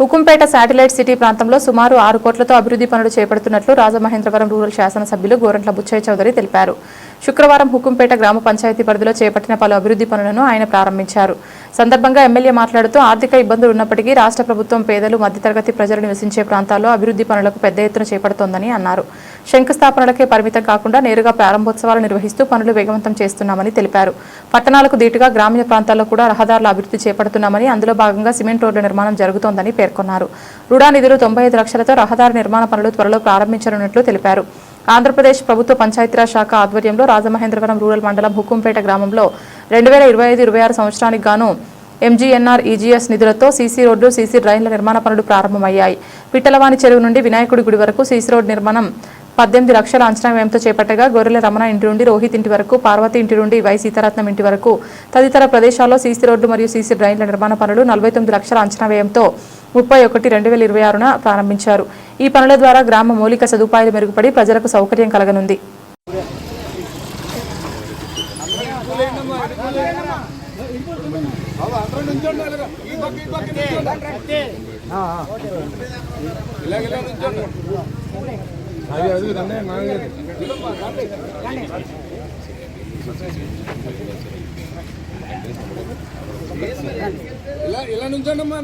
Hukumpeta satellite city ప్రాంతంలో సుమారు ఆరు కోట్లతో అభివృద్ధి పనులు చేపడుతున్నట్లు రాజమహేంద్రవరం రూరల్ శాసనసభ్యులు గోరంట్ల బుచ్చయ్య చౌదరి తెలిపారు. శుక్రవారం హుకుంపేట గ్రామ పంచాయతీ పరిధిలో చేపట్టిన పలు అభివృద్ధి పనులను ఆయన ప్రారంభించారు. సందర్భంగా ఎమ్మెల్యే మాట్లాడుతూ ఆర్థిక ఇబ్బందులు ఉన్నప్పటికీ రాష్ట్ర ప్రభుత్వం పేదలు మధ్యతరగతి ప్రజలు నివసించే ప్రాంతాల్లో అభివృద్ధి పనులకు పెద్ద ఎత్తున చేపడుతోందని అన్నారు. శంకుస్థాపనలకే పరిమితం కాకుండా నేరుగా ప్రారంభోత్సవాలు నిర్వహిస్తూ పనులు వేగవంతం చేస్తున్నామని తెలిపారు. పట్టణాలకు దీటుగా గ్రామీణ ప్రాంతాల్లో కూడా రహదారుల అభివృద్ధి చేపడుతున్నామని అందులో భాగంగా సిమెంట్ రోడ్ల నిర్మాణం జరుగుతోందని పేర్కొన్నారు. రుడా నిధులు తొంభై ఐదు లక్షలతో రహదారి నిర్మాణ పనులు త్వరలో ప్రారంభించనున్నట్లు తెలిపారు. ఆంధ్రప్రదేశ్ ప్రభుత్వ పంచాయతీరాజ్ శాఖ ఆధ్వర్యంలో రాజమహేంద్రవరం రూరల్ మండలం హుకుంపేట గ్రామంలో రెండు వేల ఇరవై ఐదు ఇరవై ఆరు సంవత్సరానికి గాను ఎంజీఎన్ఆర్ ఈజీఎస్ నిధులతో సీసీ రోడ్డు సీసీ డ్రైన్ల నిర్మాణ పనులు ప్రారంభమయ్యాయి. పిట్టలవాణి చెరువు నుండి వినాయకుడి గుడి వరకు సీసీ రోడ్ నిర్మాణం పద్దెనిమిది లక్షల అంచనా వ్యయంతో చేపట్టగా గొర్రెల రమణ ఇంటి నుండి రోహిత్ ఇంటి వరకు పార్వతి ఇంటి నుండి వై సీతారత్నం ఇంటి వరకు తదితర ప్రదేశాల్లో సీసీ రోడ్డు మరియు సీసీ డ్రైన్ల నిర్మాణ పనులు నలభై తొమ్మిది లక్షల అంచనా వ్యయంతో ముప్పై ఒకటి రెండు వేల ఇరవై ఆరున ప్రారంభించారు. ఈ పనుల ద్వారా గ్రామ మౌలిక సదుపాయాలు మెరుగుపడి ప్రజలకు సౌకర్యం కలగనుంది. ఇలాగ ఇలా ఇలా నుంచండి అమ్మా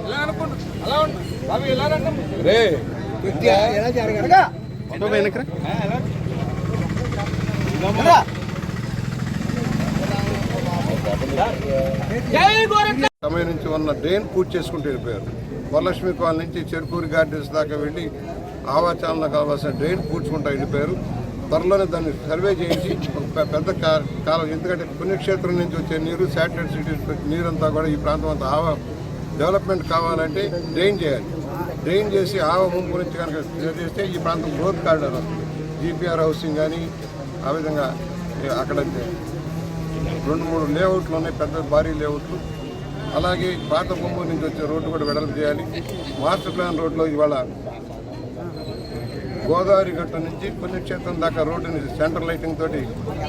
ఇలా అనుకోండి అలా ఉండు ఇలా రండి రే. ఎలా జరగరా? వెనకరా సమయం నుంచి ఉన్న డ్రైన్ పూర్తి చేసుకుంటూ వెళ్ళిపోయారు. వరలక్ష్మి కాలనీ నుంచి చెరుకూరి గార్డెన్స్ దాకా వెళ్ళి ఆవాచాలను కావాల్సిన డ్రైన్ పూడ్చుకుంటూ వెళ్ళిపోయారు. త్వరలోనే దాన్ని సర్వే చేయించి ఒక పెద్ద కా- కాలం ఎందుకంటే పుణ్యక్షేత్రం నుంచి వచ్చే నీరు శాటిలైట్ సిటీ నీరంతా కూడా ఈ ప్రాంతం అంతా ఆవ డెవలప్మెంట్ కావాలంటే డ్రైన్ చేయాలి. డ్రైన్ చేసి ఆవ ముంపు నుంచి కనుక క్లియర్ చేస్తే ఈ ప్రాంతం గ్రోత్ కార్డర్ జీపీఆర్ హౌసింగ్ కానీ ఆ విధంగా అక్కడ రెండు మూడు లేఅవుట్లు ఉన్నాయి పెద్ద భారీ లేఅవుట్లు. అలాగే పాత బొమ్మూరు నుంచి వచ్చే రోడ్డు కూడా వెడల్పు చేయాలి. మాస్టర్ ప్లాన్ రోడ్లో ఇవాళ గోదావరి గట్టు నుంచి పుణ్యక్షేత్రం దాకా రోడ్డుని సెంటర్ లైటింగ్ తోటి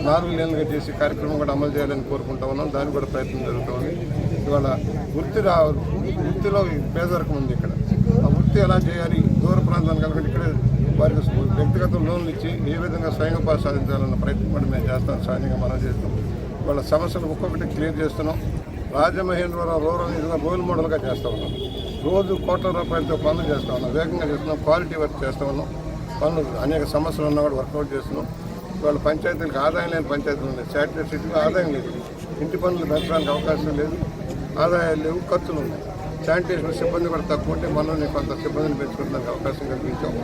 నాలుగు లేన్లుగా చేసి కార్యక్రమం కూడా అమలు చేయాలని కోరుకుంటా ఉన్నాం. దానికి కూడా ప్రయత్నం జరుగుతుంది ఇవాళ వృత్తి రా వృత్తిలో పేదరికం ఉంది ఇక్కడ. ఆ వృత్తి ఎలా చేయాలి? దూర ప్రాంతానికి కలగండి ఇక్కడే వారికి వ్యక్తిగత లోన్లు ఇచ్చి ఏ విధంగా స్వయం సాధించాలన్న ప్రయత్నం కూడా మేము చేస్తాం. సహాయంగా మనం చేస్తాం. వాళ్ళ సమస్యలు ఒక్కొక్కటి క్లియర్ చేస్తున్నాం. రాజమహేంద్రవరం రూరల్ నిధుల రోల్ మోడల్గా చేస్తూ ఉన్నాం. రోజు కోట్ల రూపాయలతో పనులు చేస్తూ ఉన్నాం. వేగంగా చేస్తున్నాం. క్వాలిటీ వర్క్ చేస్తూ ఉన్నాం. పనులు అనేక సమస్యలు ఉన్నా కూడా వర్కౌట్ చేస్తున్నాం. వాళ్ళ పంచాయతీలకు ఆదాయం లేని పంచాయతీలు ఉన్నాయి. శాటిలైట్ సిటీలో ఆదాయం లేదు. ఇంటి పనులు పెంచడానికి అవకాశం లేదు. ఆదాయాలు లేవు. ఖర్చులు ఉన్నాయి. శానిటేషన్ సిబ్బంది కూడా తక్కువ ఉంటే మనం కొంత సిబ్బందిని పెంచుకోవడానికి అవకాశం కల్పించాం.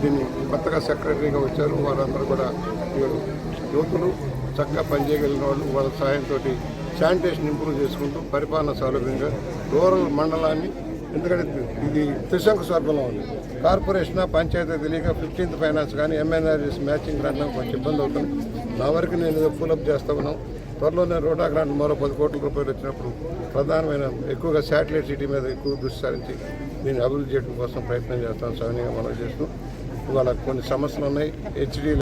దీన్ని కొత్తగా సెక్రటరీగా వచ్చారు. వారందరూ కూడా యువతులు చక్కగా పనిచేయగలిగిన వాళ్ళు వాళ్ళ సహాయంతో శానిటేషన్ ఇంప్రూవ్ చేసుకుంటూ పరిపాలన సౌలభ్యంగా రూరల్ మండలాన్ని ఎందుకంటే ఇది త్రిశంకు స్వర్గంలో ఉంది. కార్పొరేషన్ పంచాయతీ తెలియక ఫిఫ్టీన్త్ ఫైనాన్స్ కానీ ఎంఎన్ఆర్ఎస్ మ్యాచింగ్ గ్రాంట్ కొంచెం ఇబ్బంది అవుతుంది. నా వరకు నేను ఏదో ఫుల్అప్ చేస్తా ఉన్నాం. త్వరలోనే రోటా గ్రాంట్ మరో పది కోట్ల రూపాయలు వచ్చినప్పుడు ప్రధానమైన ఎక్కువగా శాటిలైట్ సిటీ మీద ఎక్కువ దృష్టి సారించి దీన్ని అభివృద్ధి చేయడం కోసం ప్రయత్నం చేస్తాం సవినీయంగా మనం చేస్తూ ఇవాళ కొన్ని సమస్యలు ఉన్నాయి. హెచ్డీ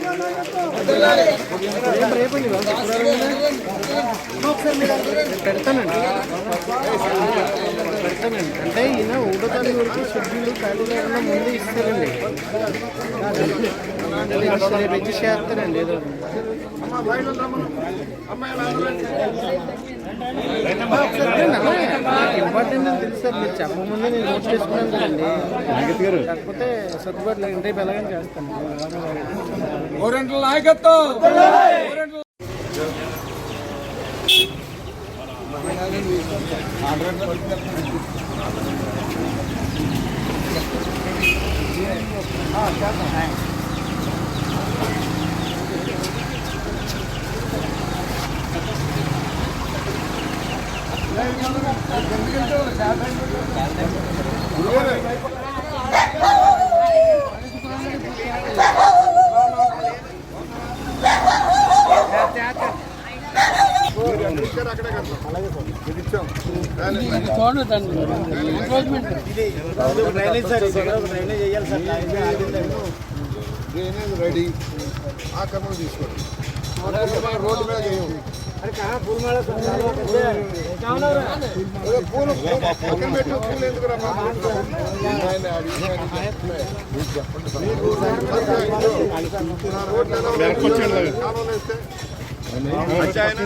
పెడతానండి. పెడతానండి అంటే ఈయన ఒకటో తారీఖు వరకు షెడ్యూల్ ఖాళీ లేకుండా ముందే ఇస్తారండి రేపు ఇచ్చి చేస్తారండి ఏదో ఇంపార్టెంట్ తెలుసు సార్ మీరు చెప్పకముందే నేను నోట్ చేసుకున్నాను కదండి. కాకపోతే సర్దుబాటు రేపు చేస్తాను. నాయకత్వం! గోరెంట్ల ఇచ్చాం. Drainage ready. ఆక్రమణ తీసుకోండి. రోడ్డు మీద అదే పూలు పక్కన పెట్టు పూలు ఎందుకురా బాబు? ఆయన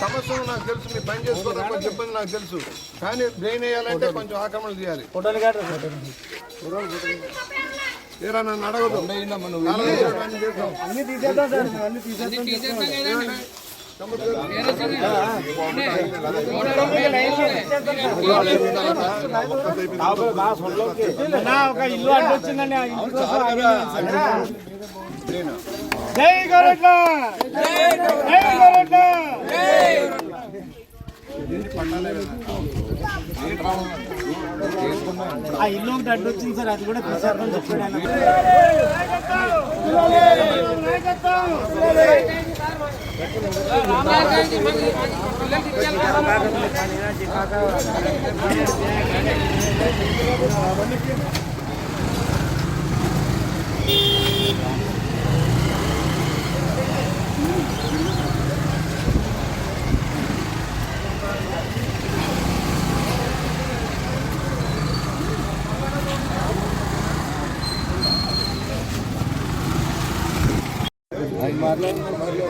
సమస్యలు నాకు తెలుసు మీరు పని చేసుకోవడం చెప్పింది నాకు తెలుసు కానీ బ్రెయిన్ వేయాలంటే కొంచెం ఆక్రమణ చేయాలి ఏరా నన్ను అడగదు అన్ని తీసేద్దాం సార్ అన్ని తీసేద్దాం ఒక ఇల్లు అడ్డొచ్చిందండి జై గరుడ జై గరుడ ఆ ఇల్లు ఒకటి అడ్డు వచ్చింది సార్ అది కూడా తీసేద్దాం చెప్పాడు ఆయన.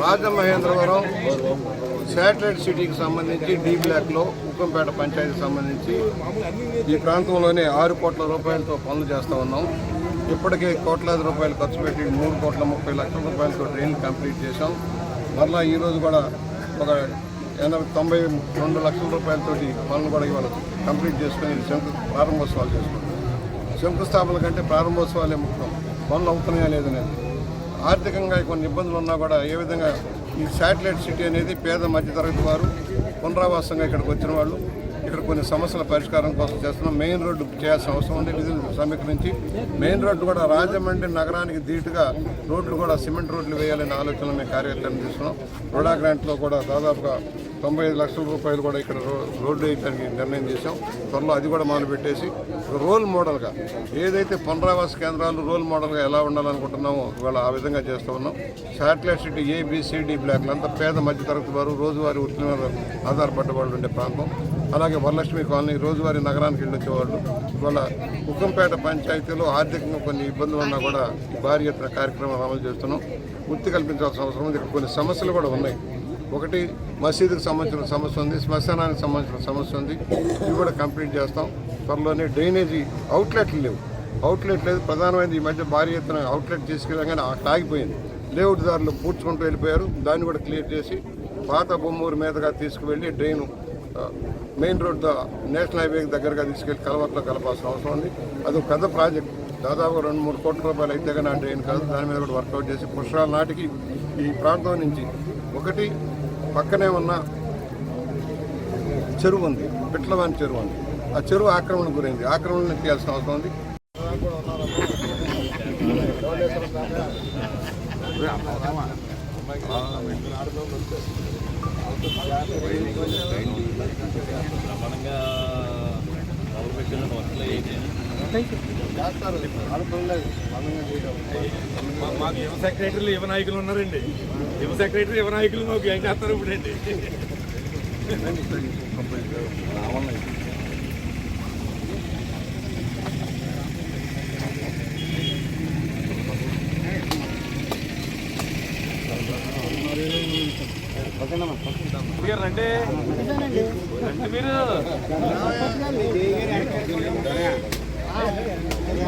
రాజమహేంద్రవరం శాటిలైట్ సిటీకి సంబంధించి డి బ్లాక్లో ఉక్కంపేట పంచాయతీకి సంబంధించి ఈ ప్రాంతంలోనే ఆరు కోట్ల రూపాయలతో పనులు చేస్తూ ఉన్నాం. ఇప్పటికే కోట్లాది రూపాయలు ఖర్చు పెట్టి మూడు కోట్ల ముప్పై లక్షల రూపాయలతో డ్రైన్ కంప్లీట్ చేశాం. మరలా ఈరోజు కూడా ఒక ఎనభై తొంభై రెండు లక్షల రూపాయలతోటి పనులు కూడా ఇవాళ కంప్లీట్ చేసుకుని శంకు ప్రారంభోత్సవాలు చేసుకుంటాం శంకుస్థాపన కంటే ప్రారంభోత్సవాలే ముఖ్యం. పనులు అవుతున్నాయా లేదనేది ఆర్థికంగా కొన్ని ఇబ్బందులు ఉన్నా కూడా ఏ విధంగా ఈ శాటిలైట్ సిటీ అనేది పేద మధ్యతరగతి వారు పునరావాసంగా ఇక్కడికి వచ్చిన వాళ్ళు ఇక్కడ కొన్ని సమస్యల పరిష్కారం కోసం చేస్తున్నాం. మెయిన్ రోడ్డు చేయాల్సిన అవసరం ఉంది. నిధులు సమీకరించి మెయిన్ రోడ్డు కూడా రాజమండ్రి నగరానికి ధీటుగా రోడ్లు కూడా సిమెంట్ రోడ్లు వేయాలనే ఆలోచనలో మేము కార్యాచరణ తీసుకున్నాం రోడా గ్రాంట్లో కూడా దాదాపుగా తొంభై ఐదు లక్షల రూపాయలు కూడా ఇక్కడ రో- రోడ్డు వేయడానికి నిర్ణయం చేశాం. త్వరలో అది కూడా మొదలు పెట్టేసి రోల్ మోడల్గా ఏదైతే పునరావాస కేంద్రాలు రోల్ మోడల్గా ఎలా ఉండాలనుకుంటున్నామో ఇవాళ ఆ విధంగా చేస్తూ ఉన్నాం. శాటిలైట్ సిటీ ఏబిసిడి బ్లాక్లు అంతా పేద మధ్యతరగతి వారు రోజువారీ వృత్తి మీద ఆధారపడ్డ వాళ్ళు ఉండే ప్రాంతం. అలాగే వరలక్ష్మి కాలనీ రోజువారీ నగరానికి వెళ్ళొచ్చేవాళ్ళు ఇవాళ ఉక్కంపేట పంచాయతీలో ఆర్థికంగా కొన్ని ఇబ్బందులు ఉన్నా కూడా భారీ ఎత్తున కార్యక్రమాలు అమలు చేస్తున్నాం. వృత్తి కల్పించాల్సిన అవసరం ఉంది. ఇక్కడ కొన్ని సమస్యలు కూడా ఉన్నాయి. ఒకటి మసీదుకు సంబంధించిన సమస్య ఉంది శ్మశానానికి సంబంధించిన సమస్య ఉంది. ఇవి కూడా కంప్లీట్ చేస్తాం. త్వరలోనే డ్రైనేజీ అవుట్లెట్లు లేవు. అవుట్లెట్ లేదు. ప్రధానమైనది ఈ మధ్య భారీ ఎత్తున అవుట్లెట్ తీసుకెళ్ళగానే అక్కడ ఆగిపోయింది. లేఅవుట్దారులు పూడ్చుకుంటూ వెళ్ళిపోయారు. దాన్ని కూడా క్లియర్ చేసి పాత బొమ్మూరు మీదగా తీసుకువెళ్ళి drain main road the- national highway దగ్గరగా తీసుకెళ్ళి కలవట్లో కలపాల్సిన అవసరం ఉంది. అది ఒక పెద్ద ప్రాజెక్ట్ దాదాపు రెండు మూడు కోట్ల రూపాయలు అయితే కానీ ఆ డ్రైన్ కాదు. దాని మీద కూడా వర్కౌట్ చేసి పుష్కరాల నాటికి ఈ ప్రాంతం నుంచి ఒకటి పక్కనే ఉన్న చెరువు ఉంది పిట్లవాని చెరువు ఉంది. ఆ చెరువు ఆక్రమణ గురైంది. ఆక్రమణ తీయాల్సిన అవసరం ఉంది. మాకు యువ సెక్రటరీలు యువ నాయకులు ఉన్నారండి. యువ సెక్రటరీ యువ నాయకులు మాకు ఏం చేస్తారు ఇప్పుడండి? గారు రండి. రండి మీరు.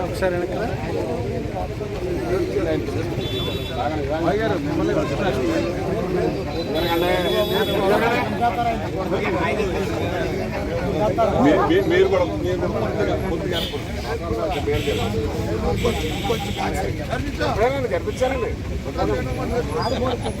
ఒకసారి వెనక్కి మీరు కూడా మీరు